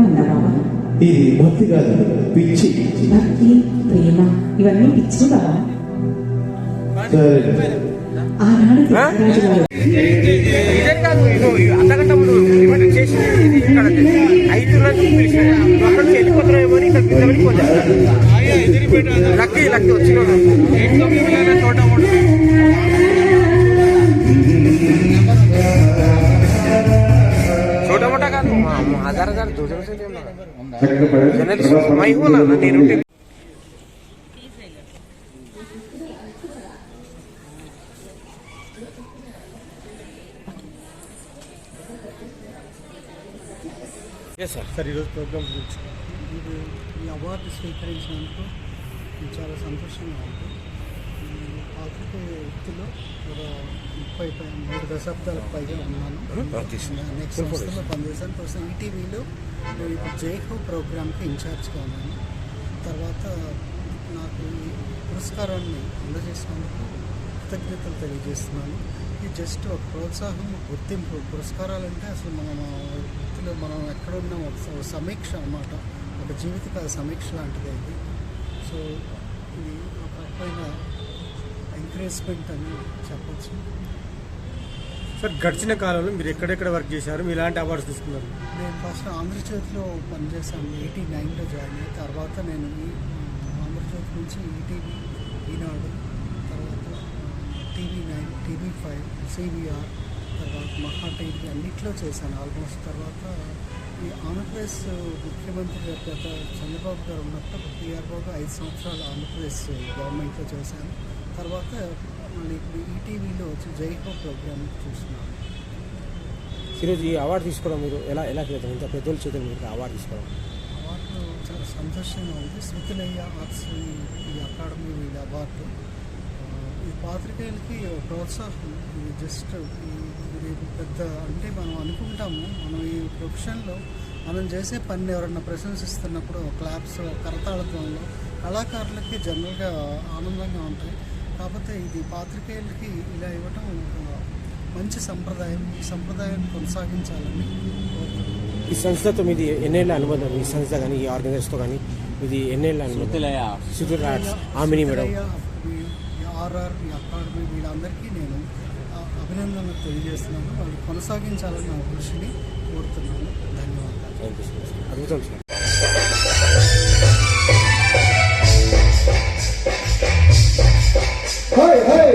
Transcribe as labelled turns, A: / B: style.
A: ఉందా బాబా?
B: ఇది భక్తి కాదు పిచ్చి.
A: భక్తి ప్రేమ ఇవన్నీ పిచ్చి బాబా. ఆనాడు
C: ముందు చేసి ఐదు నుంచి ఇక్కడ లక్కీ లక్కీ వచ్చిన छोटा हजार हजार दो हजार से जर्नलिस्ट मैं हूँ ना నేను ఎస్ సార్
D: సార్ ఈరోజు ప్రోగ్రామ్ గురించి ఇది ఈ అవార్డు స్వీకరించినందుకు నాకు చాలా సంతోషంగా ఉంది ఈ పాత్రికేయ వృత్తిలో ఒక ముప్పై పై- మూడు దశాబ్దాలకు పైగా ఉన్నాను. నెక్స్ట్ సంస్థలో పనిచేశాను. ప్రస్తుతం ఈటీవీలో నేను ఇప్పుడు జైహో ప్రోగ్రామ్కి ఇన్ఛార్జ్గా ఉన్నాను. తర్వాత నాకు ఈ పురస్కారాన్ని అందజేసినందుకు కృతజ్ఞతలు తెలియజేస్తున్నాను. ఇది జస్ట్ ఒక ప్రోత్సాహం గుర్తింపు పురస్కారాలు అంటే అసలు మనం వృత్తిలో మనం ఎక్కడున్నా? ఒక సమీక్ష అన్నమాట. ఒక జీవితకాల సమీక్ష లాంటిది ఇది. సో ఇది ఒక ఎంకరేజ్మెంట్ అని చెప్పచ్చు.
E: సార్ గడిచిన కాలంలో మీరు ఎక్కడెక్కడ వర్క్ చేశారు? మీరు ఎలాంటి అవార్డ్స్ తీసుకున్నారు?
D: నేను ఫస్ట్ ఆంధ్రజ్యోతిలో పనిచేశాను ఎయిటీ నైన్లో జాయిన్ అయ్యి తర్వాత నేను ఆంధ్రజ్యోతి నుంచి ఈటీవీ ఈనాడు తర్వాత TV nine TV five CBR తర్వాత మహా టీవీ అన్నిట్లో చేశాను. ఆల్మోస్ట్ తర్వాత ఈ ఆంధ్రప్రదేశ్ ముఖ్యమంత్రి గారు గత చంద్రబాబు గారు ఉన్నప్పుడు పిఆర్ఓగా ఐదు సంవత్సరాలు ఆంధ్రప్రదేశ్ గవర్నమెంట్లో చేశాను తర్వాత మళ్ళీ ఇప్పుడు ఈటీవీలో వచ్చి జైహో ప్రోగ్రామ్ చూస్తున్నాను
C: ఈరోజు ఈ అవార్డు తీసుకోవడం మీరు ఎలా ఎలా చేద్దాం? ఇంత పెద్దోళ్ళ చేతులు మీరు అవార్డు తీసుకోవడం.
D: అవార్డు చాలా సంతోషంగా ఉంది. శృతిలయ్య ఆర్ట్స్ ఈ- అకాడమీ వీళ్ళ అవార్డు. ఈ పాత్రికేయులకి ప్రోత్సాహం. ఇది జస్ట్ ఇది పెద్ద అంటే మనం అనుకుంటాము మనం ఈ ప్రొఫెషన్లో మనం చేసే పనిని ఎవరన్నా ప్రశంసిస్తున్నప్పుడు క్లాప్స్ కరతాళత్వంలో కళాకారులకి జనరల్గా ఆనందంగా ఉంటాయి. కాకపోతే ఇది పాత్రికేయులకి ఇలా ఇవ్వటం ఒక మంచి సంప్రదాయం. ఈ సంప్రదాయాన్ని కొనసాగించాలని
C: ఈ సంస్థతో మీది ఎన్నేళ్ళ అనుబంధం? ఈ సంస్థ కానీ ఈ ఆర్గనైజర్స్తో కానీ ఇది ఎన్నేళ్ళ అనుబంధం? Arts. Amini madam.
D: R R ఈ అకాడమీ వీళ్ళందరికీ నేను అభినందనలు తెలియజేస్తున్నాను. వాళ్ళు కొనసాగించాలని నా కృషిని కోరుతున్నాను. ధన్యవాదాలు.
C: Thank you so much. అద్భుతం సార్.
B: hey, hey.